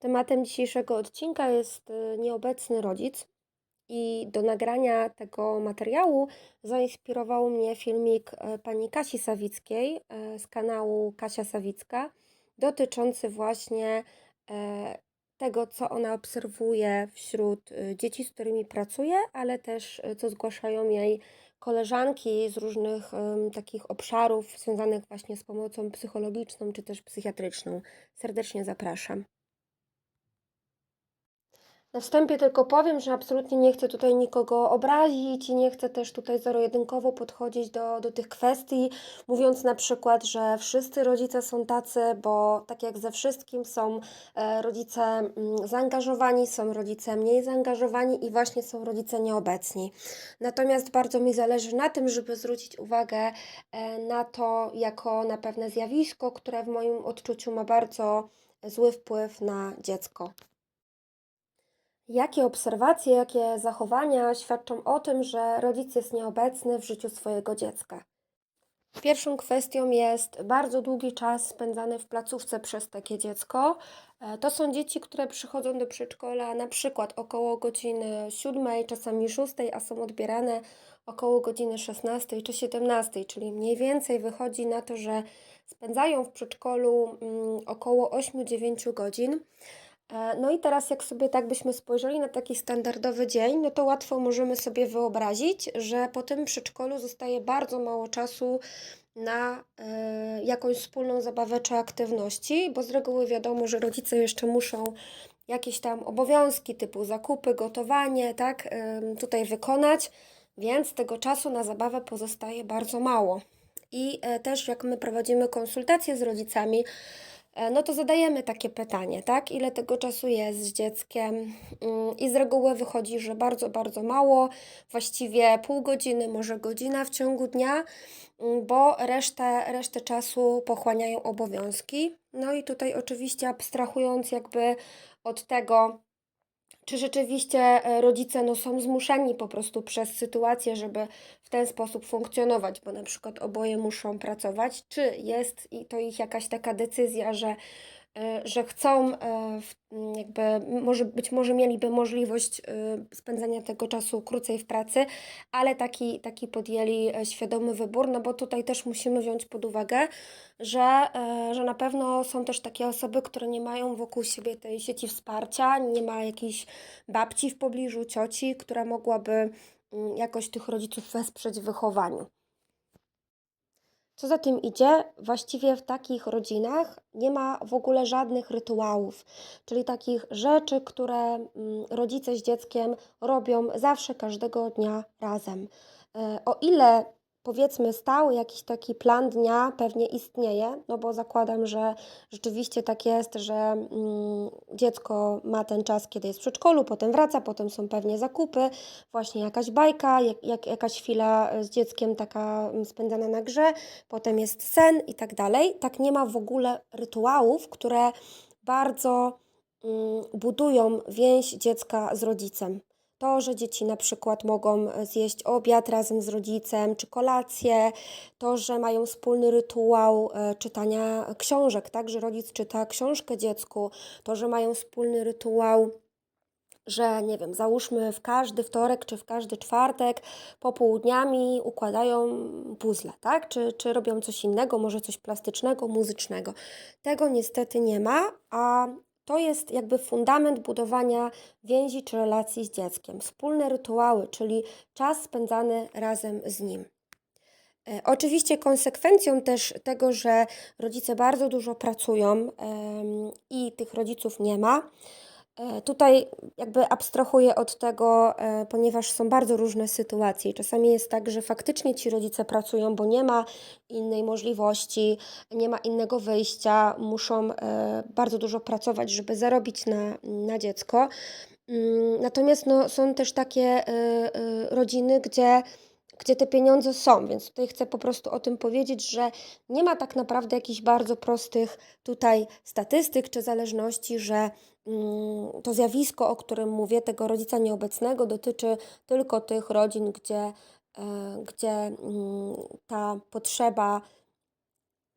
Tematem dzisiejszego odcinka jest y, nieobecny rodzic. I do nagrania tego materiału zainspirował mnie filmik e, pani Kasi Sawickiej e, z kanału Kasia Sawicka, dotyczący właśnie e, tego, co ona obserwuje wśród y, dzieci, z którymi pracuje, ale też y, co zgłaszają jej koleżanki z różnych takich obszarów związanych właśnie z pomocą psychologiczną czy też psychiatryczną. Serdecznie zapraszam. Na wstępie tylko powiem, że absolutnie nie chcę tutaj nikogo obrazić i nie chcę też tutaj zero-jedynkowo podchodzić do, do tych kwestii, mówiąc na przykład, że wszyscy rodzice są tacy, bo tak jak ze wszystkim są e, rodzice mm, zaangażowani, są rodzice mniej zaangażowani i właśnie są rodzice nieobecni. Natomiast bardzo mi zależy na tym, żeby zwrócić uwagę e, na to jako na pewne zjawisko, które w moim odczuciu ma bardzo zły wpływ na dziecko. Jakie obserwacje, jakie zachowania świadczą o tym, że rodzic jest nieobecny w życiu swojego dziecka? Pierwszą kwestią jest bardzo długi czas spędzany w placówce przez takie dziecko. E, To są dzieci, które przychodzą do przedszkola na przykład około godziny 7, czasami 6, a są odbierane około godziny 16 czy 17, czyli mniej więcej wychodzi na to, że spędzają w przedszkolu mm, około 8-9 godzin. E, No i teraz, jak sobie tak byśmy spojrzeli na taki standardowy dzień, no to łatwo możemy sobie wyobrazić, że po tym przedszkolu zostaje bardzo mało czasu na e, jakąś wspólną zabawę czy aktywności, bo z reguły wiadomo, że rodzice jeszcze muszą jakieś tam obowiązki typu zakupy, gotowanie, tak, em, tutaj wykonać, więc tego czasu na zabawę pozostaje bardzo mało. I e, też jak my prowadzimy konsultacje z rodzicami, no to zadajemy takie pytanie, tak? Ile tego czasu jest z dzieckiem? Mm, I z reguły wychodzi, że bardzo, bardzo mało, właściwie pół godziny, może godzina w ciągu dnia, mm, bo resztę, resztę czasu pochłaniają obowiązki. No i tutaj oczywiście abstrahując jakby od tego, czy rzeczywiście e, rodzice no, są zmuszeni po prostu przez sytuację, żeby w ten sposób funkcjonować, bo na przykład oboje muszą pracować, czy jest i to ich jakaś taka decyzja, że, że chcą, e, jakby może, być może mieliby możliwość e, spędzania tego czasu krócej w pracy, ale taki, taki podjęli e, świadomy wybór, no bo tutaj też musimy wziąć pod uwagę, że, e, że na pewno są też takie osoby, które nie mają wokół siebie tej sieci wsparcia, nie ma jakiejś babci w pobliżu, cioci, która mogłaby jakoś tych rodziców wesprzeć w wychowaniu. Co za tym idzie, właściwie w takich rodzinach nie ma w ogóle żadnych rytuałów, czyli takich rzeczy, które mm, rodzice z dzieckiem robią zawsze, każdego dnia razem. E, O ile powiedzmy stały jakiś taki plan dnia pewnie istnieje, no bo zakładam, że rzeczywiście tak jest, że mm, dziecko ma ten czas, kiedy jest w przedszkolu, potem wraca, potem są pewnie zakupy, właśnie jakaś bajka, jak, jak, jakaś chwila z dzieckiem taka mm, spędzana na grze, potem jest sen i tak dalej. Tak nie ma w ogóle rytuałów, które bardzo mm, budują więź dziecka z rodzicem. To, że dzieci na przykład mogą e, zjeść obiad razem z rodzicem, czy kolację, to, że mają wspólny rytuał e, czytania książek, tak, że rodzic czyta książkę dziecku, to, że mają wspólny rytuał że nie wiem, załóżmy w każdy wtorek czy w każdy czwartek popołudniami układają puzzle, tak? Czy, czy robią coś innego, może coś plastycznego, muzycznego. Tego niestety nie ma, a to jest jakby fundament budowania więzi czy relacji z dzieckiem. Wspólne rytuały, czyli czas spędzany razem z nim. E, Oczywiście konsekwencją też tego, że rodzice bardzo dużo pracują i tych rodziców nie ma, tutaj jakby abstrahuję od tego, e, ponieważ są bardzo różne sytuacje. Czasami jest tak, że faktycznie ci rodzice pracują, bo nie ma innej możliwości, nie ma innego wyjścia, muszą e, bardzo dużo pracować, żeby zarobić na, na dziecko. Mm, Natomiast no, są też takie e, e, rodziny, gdzie gdzie te pieniądze są, więc tutaj chcę po prostu o tym powiedzieć, że nie ma tak naprawdę jakichś bardzo prostych tutaj statystyk czy zależności, że mm, to zjawisko, o którym mówię, tego rodzica nieobecnego, dotyczy tylko tych rodzin, gdzie, e, gdzie mm, ta potrzeba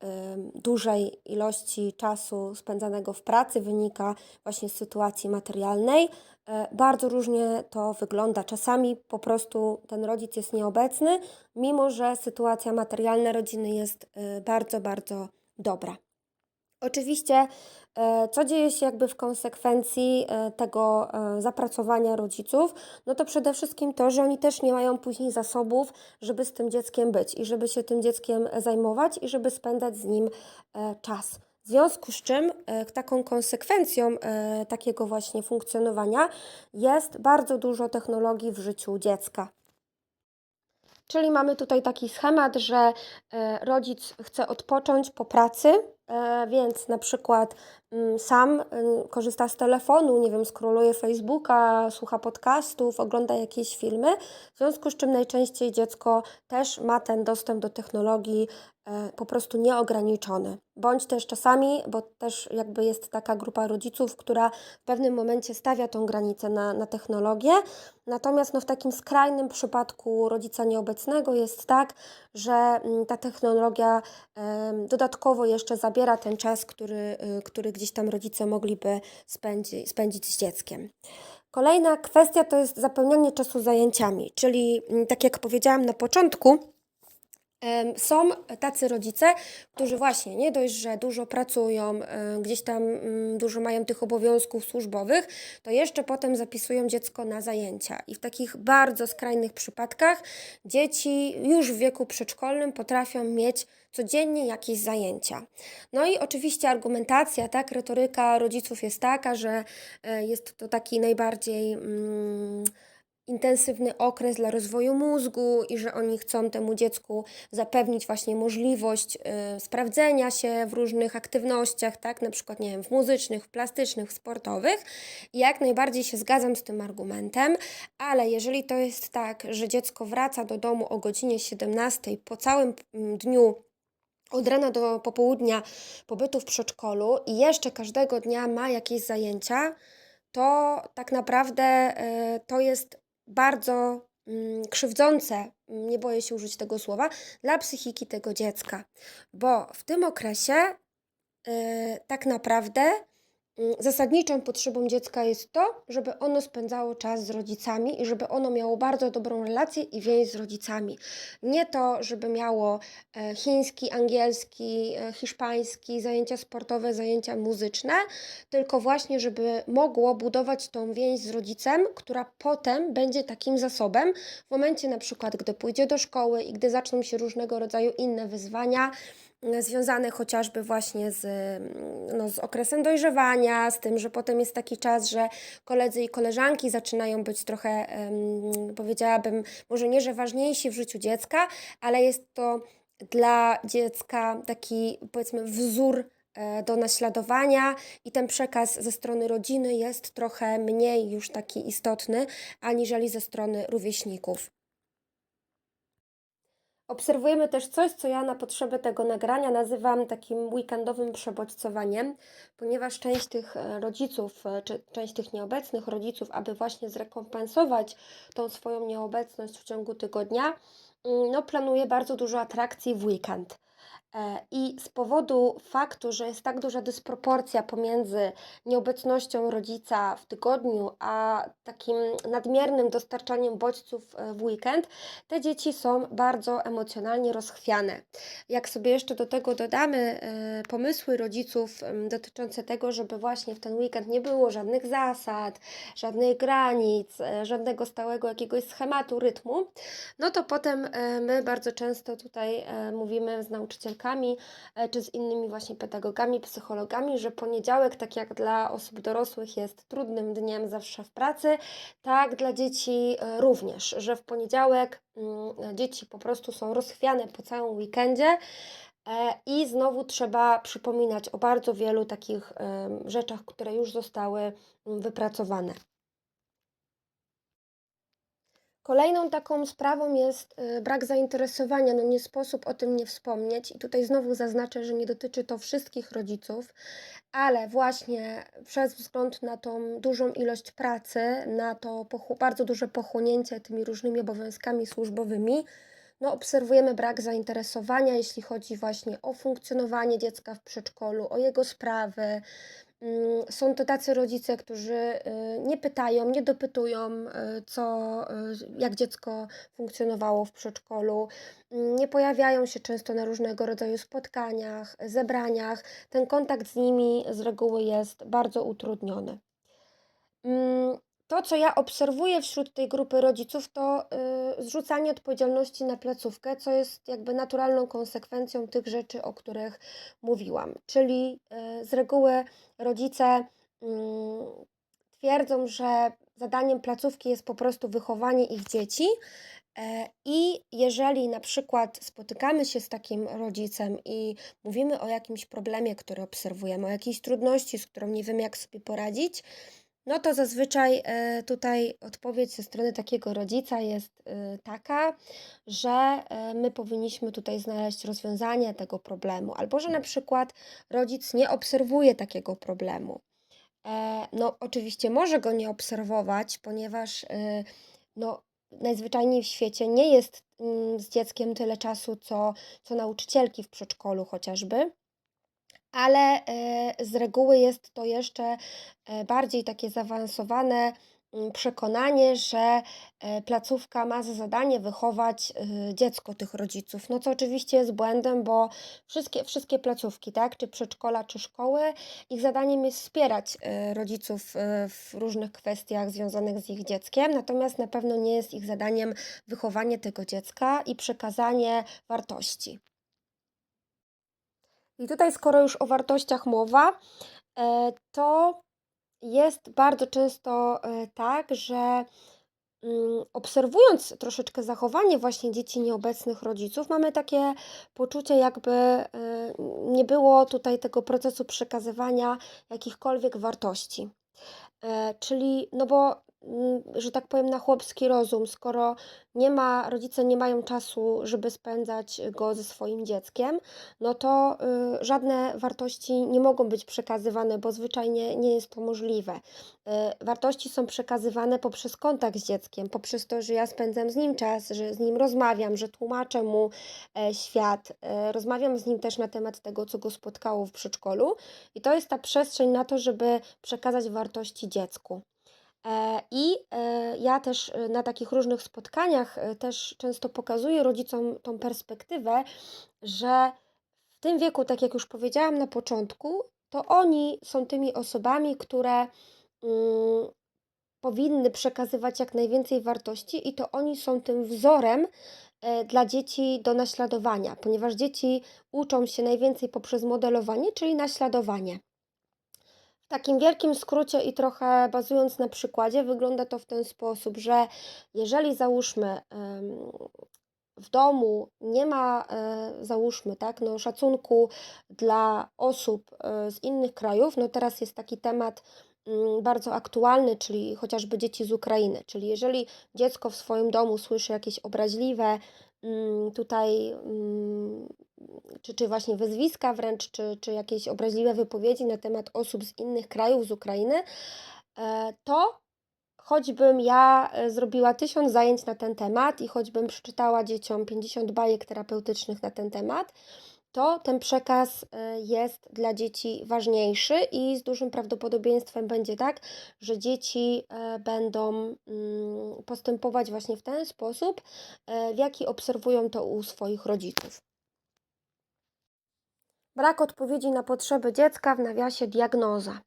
ym, dużej ilości czasu spędzanego w pracy wynika właśnie z sytuacji materialnej. E, Bardzo różnie to wygląda. Czasami po prostu ten rodzic jest nieobecny, mimo że sytuacja materialna rodziny jest y, bardzo, bardzo dobra. Oczywiście, e, co dzieje się jakby w konsekwencji e, tego e, zapracowania rodziców? No to przede wszystkim to, że oni też nie mają później zasobów, żeby z tym dzieckiem być i żeby się tym dzieckiem zajmować i żeby spędzać z nim e, czas. W związku z czym e, taką konsekwencją e, takiego właśnie funkcjonowania jest bardzo dużo technologii w życiu dziecka. Czyli mamy tutaj taki schemat, że e, rodzic chce odpocząć po pracy, więc na przykład mm, sam y, korzysta z telefonu, nie wiem, skroluje Facebooka, słucha podcastów, ogląda jakieś filmy, w związku z czym najczęściej dziecko też ma ten dostęp do technologii po prostu nieograniczony. Bądź też czasami, bo też jakby jest taka grupa rodziców, która w pewnym momencie stawia tą granicę na, na technologię, natomiast no, w takim skrajnym przypadku rodzica nieobecnego jest tak, że mm, ta technologia dodatkowo jeszcze zabiera ten czas, który, y, który gdzieś tam rodzice mogliby spędzi, spędzić z dzieckiem. Kolejna kwestia to jest zapełnianie czasu zajęciami, czyli mm, tak jak powiedziałam na początku, Są tacy rodzice, którzy właśnie nie dość, że dużo pracują, e, gdzieś tam mm, dużo mają tych obowiązków służbowych, to jeszcze potem zapisują dziecko na zajęcia. I w takich bardzo skrajnych przypadkach dzieci już w wieku przedszkolnym potrafią mieć codziennie jakieś zajęcia. No i oczywiście argumentacja, tak, retoryka rodziców jest taka, że e, jest to taki najbardziej. Mm, intensywny okres dla rozwoju mózgu i że oni chcą temu dziecku zapewnić właśnie możliwość y, sprawdzenia się w różnych aktywnościach, tak, na przykład, nie wiem, w muzycznych, w plastycznych, w sportowych. Jak najbardziej się zgadzam z tym argumentem, ale jeżeli to jest tak, że dziecko wraca do domu o godzinie 17 po całym mm, dniu od rana do popołudnia pobytu w przedszkolu i jeszcze każdego dnia ma jakieś zajęcia, to tak naprawdę y, to jest bardzo mm, krzywdzące, mm, nie boję się użyć tego słowa, dla psychiki tego dziecka, bo w tym okresie y, tak naprawdę zasadniczą potrzebą dziecka jest to, żeby ono spędzało czas z rodzicami i żeby ono miało bardzo dobrą relację i więź z rodzicami. Nie to, żeby miało e, chiński, angielski, e, hiszpański, zajęcia sportowe, zajęcia muzyczne, tylko właśnie, żeby mogło budować tą więź z rodzicem, która potem będzie takim zasobem w momencie na przykład, gdy pójdzie do szkoły i gdy zaczną się różnego rodzaju inne wyzwania, związane chociażby właśnie z, mm, no, z okresem dojrzewania, z tym, że potem jest taki czas, że koledzy i koleżanki zaczynają być trochę, em, powiedziałabym, może nie, że ważniejsi w życiu dziecka, ale jest to dla dziecka taki, powiedzmy, wzór e, do naśladowania i ten przekaz ze strony rodziny jest trochę mniej już taki istotny, aniżeli ze strony rówieśników. Obserwujemy też coś, co ja na potrzeby tego nagrania nazywam takim weekendowym przebodźcowaniem, ponieważ część tych e, rodziców, e, czy część tych nieobecnych rodziców, aby właśnie zrekompensować tą swoją nieobecność w ciągu tygodnia, mm, no, planuje bardzo dużo atrakcji w weekend. E, I z powodu faktu, że jest tak duża dysproporcja pomiędzy nieobecnością rodzica w tygodniu, a takim nadmiernym dostarczaniem bodźców e, w weekend, te dzieci są bardzo emocjonalnie rozchwiane. Jak sobie jeszcze do tego dodamy e, pomysły rodziców dotyczące tego, żeby właśnie w ten weekend nie było żadnych zasad, żadnych granic, żadnego stałego jakiegoś schematu, rytmu, no to potem my bardzo często tutaj mówimy z nauczycielkami, e, czy z innymi właśnie pedagogami, psychologami, że poniedziałek, tak jak dla osób dorosłych jest trudnym dniem zawsze w pracy, tak dla dzieci e, również, że w poniedziałek mm, dzieci po prostu są rozchwiane po całym weekendzie. e, I znowu trzeba przypominać o bardzo wielu takich rzeczach, które już zostały mm, wypracowane. Kolejną taką sprawą jest y, brak zainteresowania. No nie sposób o tym nie wspomnieć. I tutaj znowu zaznaczę, że nie dotyczy to wszystkich rodziców, ale właśnie przez wzgląd na tą dużą ilość pracy, na to bardzo duże pochłonięcie tymi różnymi obowiązkami służbowymi, no, obserwujemy brak zainteresowania, jeśli chodzi właśnie o funkcjonowanie dziecka w przedszkolu, o jego sprawy. Mm, Są to tacy rodzice, którzy y, nie pytają, nie dopytują, y, co, y, jak dziecko funkcjonowało w przedszkolu. Mm, Nie pojawiają się często na różnego rodzaju spotkaniach, zebraniach. Ten kontakt z nimi z reguły jest bardzo utrudniony. To, co ja obserwuję wśród tej grupy rodziców, to y, zrzucanie odpowiedzialności na placówkę, co jest jakby naturalną konsekwencją tych rzeczy, o których mówiłam. Czyli y, z reguły rodzice mm, twierdzą, że zadaniem placówki jest po prostu wychowanie ich dzieci. e, I jeżeli na przykład spotykamy się z takim rodzicem i mówimy o jakimś problemie, który obserwujemy, o jakiejś trudności, z którą nie wiemy, jak sobie poradzić, no to zazwyczaj e, tutaj odpowiedź ze strony takiego rodzica jest e, taka, że e, my powinniśmy tutaj znaleźć rozwiązanie tego problemu, albo że na przykład rodzic nie obserwuje takiego problemu. No, oczywiście może go nie obserwować, ponieważ no, najzwyczajniej w świecie nie jest mm, z dzieckiem tyle czasu, co, co nauczycielki w przedszkolu chociażby ale e, z reguły jest to jeszcze e, bardziej takie zaawansowane mm, przekonanie, że e, placówka ma za zadanie wychować y, dziecko tych rodziców. No co oczywiście jest błędem, bo wszystkie, wszystkie placówki, tak, czy przedszkola, czy szkoły, ich zadaniem jest wspierać e, rodziców e, w różnych kwestiach związanych z ich dzieckiem, natomiast na pewno nie jest ich zadaniem wychowanie tego dziecka i przekazanie wartości. I tutaj, skoro już o wartościach mowa, e, to jest bardzo często e, tak, że mm, obserwując troszeczkę zachowanie właśnie dzieci nieobecnych rodziców, mamy takie poczucie, jakby e, nie było tutaj tego procesu przekazywania jakichkolwiek wartości. Czyli, no bo, że tak powiem, na chłopski rozum, skoro nie ma, rodzice nie mają czasu, żeby spędzać go ze swoim dzieckiem, no to y, żadne wartości nie mogą być przekazywane, bo zwyczajnie nie jest to możliwe. Y, wartości są przekazywane poprzez kontakt z dzieckiem, poprzez to, że ja spędzam z nim czas, że z nim rozmawiam, że tłumaczę mu e, świat, e, rozmawiam z nim też na temat tego, co go spotkało w przedszkolu. I to jest ta przestrzeń na to, żeby przekazać wartości dziecku. E, I e, ja też e, na takich różnych spotkaniach też często pokazuję rodzicom tą perspektywę, że w tym wieku, tak jak już powiedziałam na początku, to oni są tymi osobami, które mm, powinny przekazywać jak najwięcej wartości i to oni są tym wzorem dla dzieci do naśladowania, ponieważ dzieci uczą się najwięcej poprzez modelowanie, czyli naśladowanie. W takim wielkim skrócie i trochę bazując na przykładzie, wygląda to w ten sposób, że jeżeli załóżmy w domu nie ma, e, załóżmy, tak, no, szacunku dla osób e, z innych krajów, no teraz jest taki temat mm, bardzo aktualny, czyli chociażby dzieci z Ukrainy. Czyli jeżeli dziecko w swoim domu słyszy jakieś obraźliwe mm, tutaj, mm, czy, czy właśnie wyzwiska wręcz, czy, czy jakieś obraźliwe wypowiedzi na temat osób z innych krajów, z Ukrainy, e, to choćbym ja e, zrobiła tysiąc zajęć na ten temat i choćbym przeczytała dzieciom 50 bajek terapeutycznych na ten temat, to ten przekaz e, jest dla dzieci ważniejszy i z dużym prawdopodobieństwem będzie tak, że dzieci będą mm, postępować właśnie w ten sposób, w jaki obserwują to u swoich rodziców. Brak odpowiedzi na potrzeby dziecka, w nawiasie diagnoza.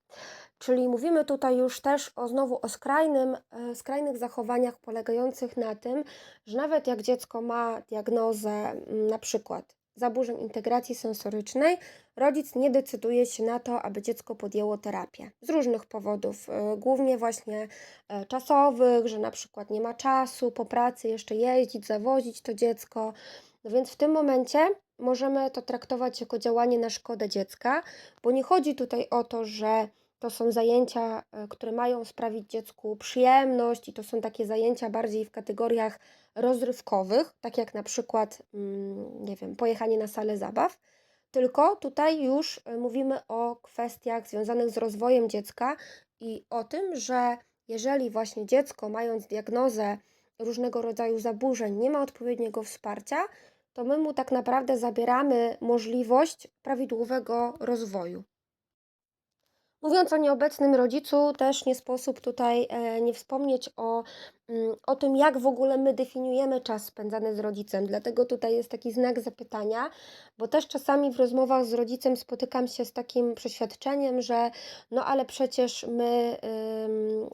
Czyli mówimy tutaj już też o znowu o skrajnym, e, skrajnych zachowaniach polegających na tym, że nawet jak dziecko ma diagnozę mm, na przykład zaburzeń integracji sensorycznej, rodzic nie decyduje się na to, aby dziecko podjęło terapię. Z różnych powodów, e, głównie właśnie e, czasowych, że na przykład nie ma czasu po pracy jeszcze jeździć, zawozić to dziecko. No więc w tym momencie możemy to traktować jako działanie na szkodę dziecka, bo nie chodzi tutaj o to, że to są zajęcia, e, które mają sprawić dziecku przyjemność, i to są takie zajęcia bardziej w kategoriach rozrywkowych, tak jak na przykład, mm, nie wiem, pojechanie na salę zabaw. Tylko tutaj już e, mówimy o kwestiach związanych z rozwojem dziecka i o tym, że jeżeli właśnie dziecko, mając diagnozę różnego rodzaju zaburzeń, nie ma odpowiedniego wsparcia, to my mu tak naprawdę zabieramy możliwość prawidłowego rozwoju. Mówiąc o nieobecnym rodzicu, też nie sposób tutaj e, nie wspomnieć o, mm, o tym, jak w ogóle my definiujemy czas spędzany z rodzicem. Dlatego tutaj jest taki znak zapytania, bo też czasami w rozmowach z rodzicem spotykam się z takim przeświadczeniem, że no ale przecież my,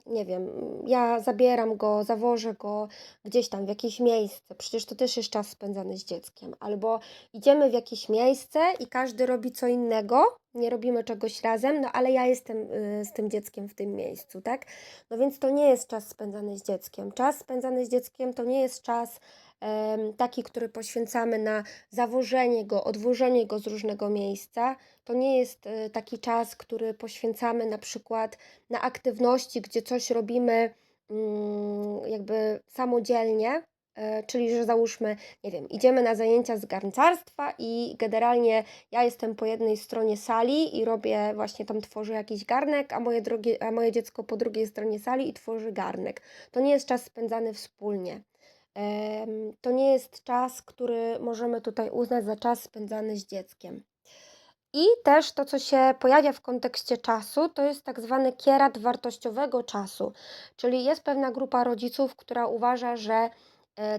nie wiem, ja zabieram go, zawożę go gdzieś tam w jakieś miejsce, przecież to też jest czas spędzany z dzieckiem. Albo idziemy w jakieś miejsce i każdy robi co innego, nie robimy czegoś razem, no ale ja jestem y, z tym dzieckiem w tym miejscu, tak? No więc to nie jest czas spędzany z dzieckiem. Czas spędzany z dzieckiem to nie jest czas taki, który poświęcamy na zawożenie go, odwożenie go z różnego miejsca. To nie jest y, taki czas, który poświęcamy na przykład na aktywności, gdzie coś robimy mm, jakby samodzielnie, czyli że załóżmy, nie wiem, idziemy na zajęcia z garncarstwa i generalnie ja jestem po jednej stronie sali i robię właśnie tam tworzę jakiś garnek, a moje, drogie, a moje dziecko po drugiej stronie sali i tworzy garnek. To nie jest czas spędzany wspólnie. To nie jest czas, który możemy tutaj uznać za czas spędzany z dzieckiem. I też to, co się pojawia w kontekście czasu, to jest tak zwany kierat wartościowego czasu. Czyli jest pewna grupa rodziców, która uważa, że e,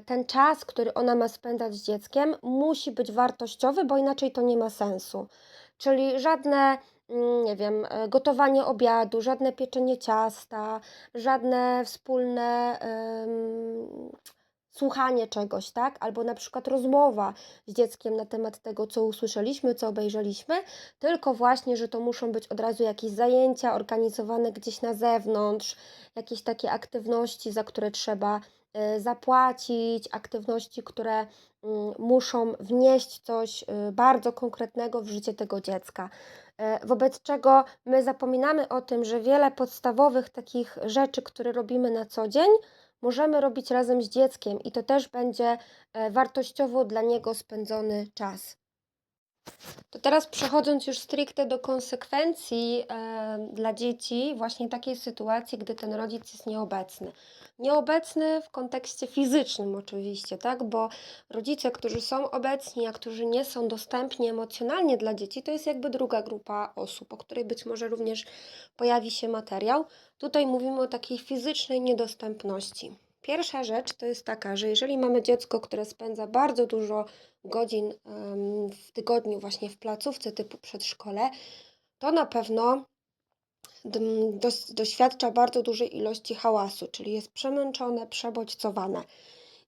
ten czas, który ona ma spędzać z dzieckiem, musi być wartościowy, bo inaczej to nie ma sensu. Czyli żadne, mm, nie wiem, e, gotowanie obiadu, żadne pieczenie ciasta, żadne wspólne. em, słuchanie czegoś, tak? Albo na przykład rozmowa z dzieckiem na temat tego, co usłyszeliśmy, co obejrzeliśmy, tylko właśnie, że to muszą być od razu jakieś zajęcia organizowane gdzieś na zewnątrz, jakieś takie aktywności, za które trzeba zapłacić, aktywności, które mm, muszą wnieść coś y, bardzo konkretnego w życie tego dziecka. E, Wobec czego my zapominamy o tym, że wiele podstawowych takich rzeczy, które robimy na co dzień, możemy robić razem z dzieckiem i to też będzie e, wartościowo dla niego spędzony czas. To teraz przechodząc już stricte do konsekwencji e, dla dzieci, właśnie takiej sytuacji, gdy ten rodzic jest nieobecny. Nieobecny w kontekście fizycznym, oczywiście, tak? Bo rodzice, którzy są obecni, a którzy nie są dostępni emocjonalnie dla dzieci, to jest jakby druga grupa osób, o której być może również pojawi się materiał. Tutaj mówimy o takiej fizycznej niedostępności. Pierwsza rzecz to jest taka, że jeżeli mamy dziecko, które spędza bardzo dużo godzin w tygodniu właśnie w placówce typu przedszkole, to na pewno doświadcza bardzo dużej ilości hałasu, czyli jest przemęczone, przebodźcowane.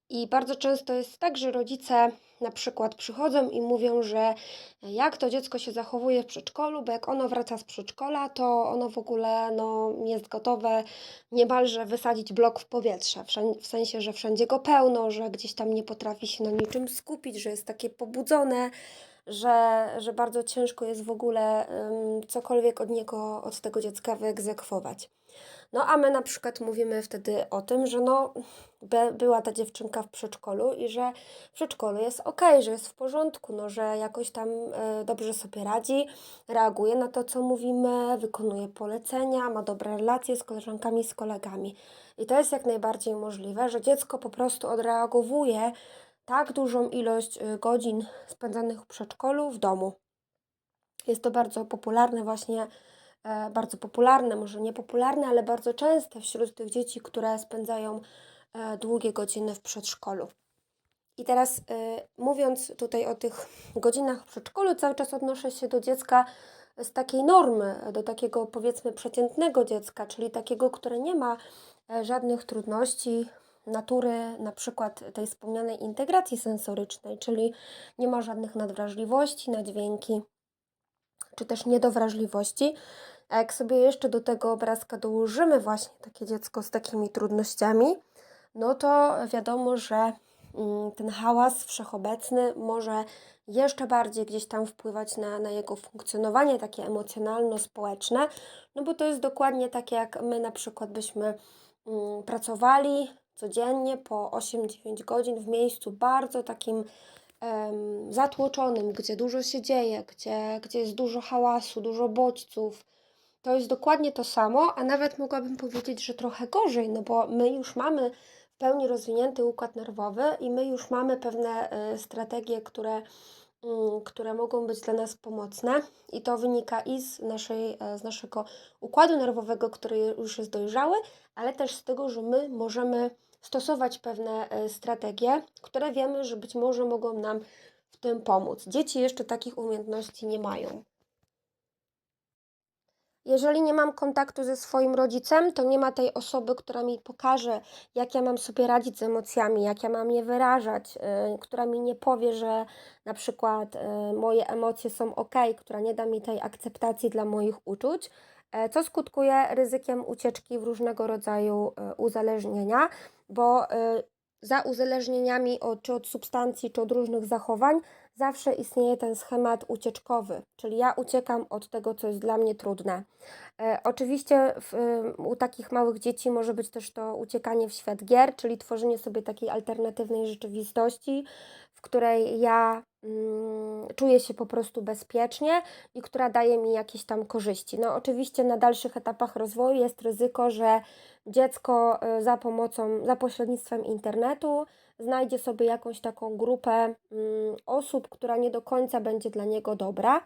I bardzo często jest tak, że rodzice na przykład przychodzą i mówią, że jak to dziecko się zachowuje w przedszkolu, bo jak ono wraca z przedszkola, to ono w ogóle no, jest gotowe niemalże wysadzić blok w powietrze. W sensie, że wszędzie go pełno, że gdzieś tam nie potrafi się na niczym skupić, że jest takie pobudzone, że, że bardzo ciężko jest w ogóle ym, cokolwiek od niego, od tego dziecka wyegzekwować. No a my na przykład mówimy wtedy o tym, że no be, była ta dziewczynka w przedszkolu i że w przedszkolu jest ok, że jest w porządku, no że jakoś tam e, dobrze sobie radzi, reaguje na to, co mówimy, wykonuje polecenia, ma dobre relacje z koleżankami, z kolegami. I to jest jak najbardziej możliwe, że dziecko po prostu odreagowuje tak dużą ilość y, godzin spędzanych w przedszkolu w domu. Jest to bardzo popularne właśnie e, bardzo popularne, może nie popularne, ale bardzo częste wśród tych dzieci, które spędzają e, długie godziny w przedszkolu. I teraz y, mówiąc tutaj o tych godzinach w przedszkolu, cały czas odnoszę się do dziecka z takiej normy, do takiego powiedzmy przeciętnego dziecka, czyli takiego, które nie ma e, żadnych trudności natury, na przykład tej wspomnianej integracji sensorycznej, czyli nie ma żadnych nadwrażliwości na dźwięki, czy też niedowrażliwości. A jak sobie jeszcze do tego obrazka dołożymy właśnie takie dziecko z takimi trudnościami, no to wiadomo, że mm, ten hałas wszechobecny może jeszcze bardziej gdzieś tam wpływać na, na jego funkcjonowanie takie emocjonalno-społeczne, no bo to jest dokładnie tak, jak my na przykład byśmy mm, pracowali codziennie po 8-9 godzin w miejscu bardzo takim zatłoczonym, gdzie dużo się dzieje, gdzie, gdzie jest dużo hałasu, dużo bodźców. To jest dokładnie to samo, a nawet mogłabym powiedzieć, że trochę gorzej, no bo my już mamy w pełni rozwinięty układ nerwowy i my już mamy pewne y, strategie, które, mm, które mogą być dla nas pomocne i to wynika i z, naszej, e, z naszego układu nerwowego, który już jest dojrzały, ale też z tego, że my możemy stosować pewne e, strategie, które wiemy, że być może mogą nam w tym pomóc. Dzieci jeszcze takich umiejętności nie mają. Jeżeli nie mam kontaktu ze swoim rodzicem, to nie ma tej osoby, która mi pokaże, jak ja mam sobie radzić z emocjami, jak ja mam je wyrażać, y, która mi nie powie, że na przykład y, moje emocje są ok, która nie da mi tej akceptacji dla moich uczuć, e, co skutkuje ryzykiem ucieczki w różnego rodzaju y, uzależnienia, bo za uzależnieniami od, czy od substancji, czy od różnych zachowań zawsze istnieje ten schemat ucieczkowy, czyli ja uciekam od tego, co jest dla mnie trudne. E, oczywiście w, u takich małych dzieci może być też to uciekanie w świat gier, czyli tworzenie sobie takiej alternatywnej rzeczywistości, której ja mm, czuję się po prostu bezpiecznie i która daje mi jakieś tam korzyści. No oczywiście na dalszych etapach rozwoju jest ryzyko, że dziecko y, za pomocą, za pośrednictwem internetu znajdzie sobie jakąś taką grupę mm, osób, która nie do końca będzie dla niego dobra.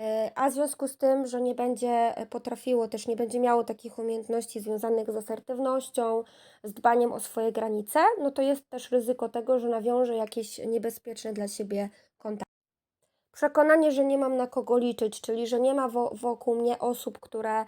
E, a w związku z tym, że nie będzie potrafiło, też nie będzie miało takich umiejętności związanych z asertywnością, z dbaniem o swoje granice, no to jest też ryzyko tego, że nawiąże jakieś niebezpieczne dla siebie kontakty. Przekonanie, że nie mam na kogo liczyć, czyli że nie ma wokół mnie osób, które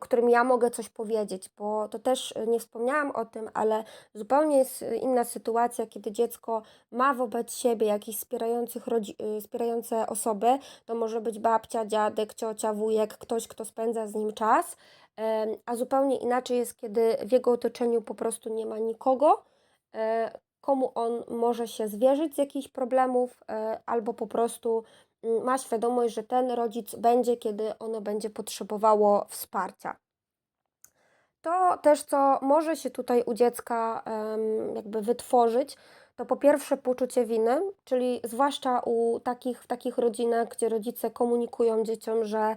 którym ja mogę coś powiedzieć, bo to też nie wspomniałam o tym, ale zupełnie jest inna sytuacja, kiedy dziecko ma wobec siebie jakieś wspierających y, wspierające osoby. To może być babcia, dziadek, ciocia, wujek, ktoś, kto spędza z nim czas, a zupełnie inaczej jest, kiedy w jego otoczeniu po prostu nie ma nikogo, e, komu on może się zwierzyć z jakichś problemów, e, albo po prostu Mm, ma świadomość, że ten rodzic będzie, kiedy ono będzie potrzebowało wsparcia. To też, co może się tutaj u dziecka jakby wytworzyć, to po pierwsze poczucie winy, czyli zwłaszcza u takich, w takich rodzinach, gdzie rodzice komunikują dzieciom, że,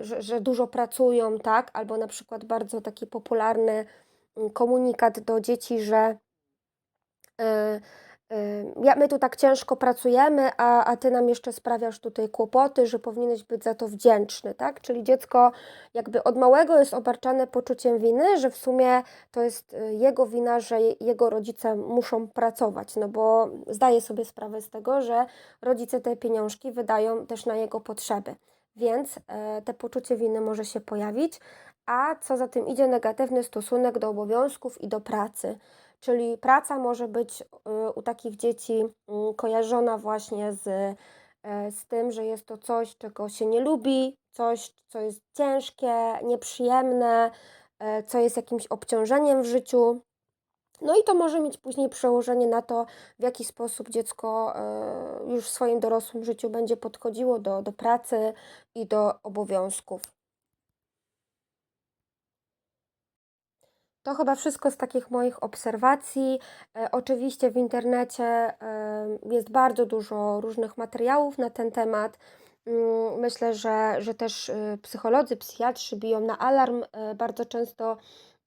że, że dużo pracują, tak, albo na przykład bardzo taki popularny komunikat do dzieci, że e, ja, my tu tak ciężko pracujemy, a, a ty nam jeszcze sprawiasz tutaj kłopoty, że powinieneś być za to wdzięczny, tak? Czyli dziecko jakby od małego jest obarczane poczuciem winy, że w sumie to jest y, jego wina, że jego rodzice muszą pracować, no bo zdaje sobie sprawę z tego, że rodzice te pieniążki wydają też na jego potrzeby. Więc e, te poczucie winy może się pojawić, a co za tym idzie negatywny stosunek do obowiązków i do pracy. Czyli praca może być y, u takich dzieci mm, kojarzona właśnie z, e, z tym, że jest to coś, czego się nie lubi, coś, co jest ciężkie, nieprzyjemne, e, co jest jakimś obciążeniem w życiu. No i to może mieć później przełożenie na to, w jaki sposób dziecko e, już w swoim dorosłym życiu będzie podchodziło do, do pracy i do obowiązków. To chyba wszystko z takich moich obserwacji. E, oczywiście w internecie e, jest bardzo dużo różnych materiałów na ten temat. Mm, myślę, że, że też e, psycholodzy, psychiatrzy biją na alarm bardzo często,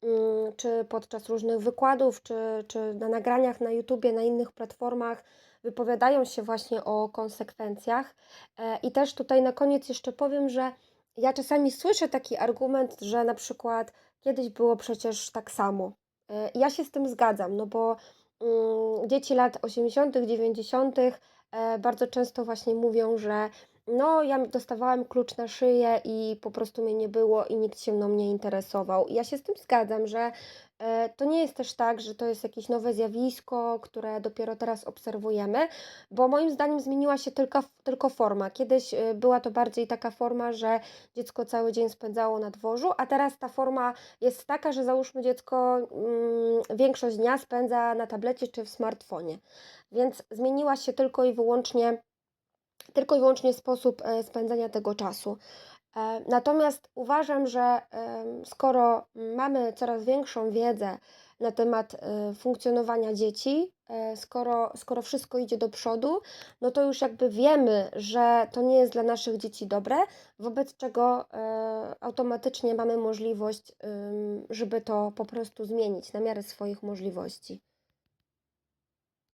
mm, czy podczas różnych wykładów, czy, czy na nagraniach na YouTubie, na innych platformach wypowiadają się właśnie o konsekwencjach. I też tutaj na koniec jeszcze powiem, że ja czasami słyszę taki argument, że na przykład Kiedyś było przecież tak samo. E, ja się z tym zgadzam, no bo mm, dzieci lat 80., 90. E, bardzo często właśnie mówią, że no, ja dostawałem klucz na szyję i po prostu mnie nie było i nikt się mną nie interesował. I ja się z tym zgadzam, że to nie jest też tak, że to jest jakieś nowe zjawisko, które dopiero teraz obserwujemy, bo moim zdaniem zmieniła się tylko, tylko forma. Kiedyś e, była to bardziej taka forma, że dziecko cały dzień spędzało na dworzu, a teraz ta forma jest taka, że załóżmy dziecko mm, większość dnia spędza na tablecie czy w smartfonie. Więc zmieniła się tylko i wyłącznie tylko i wyłącznie sposób e, spędzania tego czasu. E, natomiast uważam, że skoro mamy coraz większą wiedzę na temat e, funkcjonowania dzieci. E, Skoro, skoro wszystko idzie do przodu, no to już jakby wiemy, że to nie jest dla naszych dzieci dobre, wobec czego automatycznie mamy możliwość, żeby to po prostu zmienić na miarę swoich możliwości.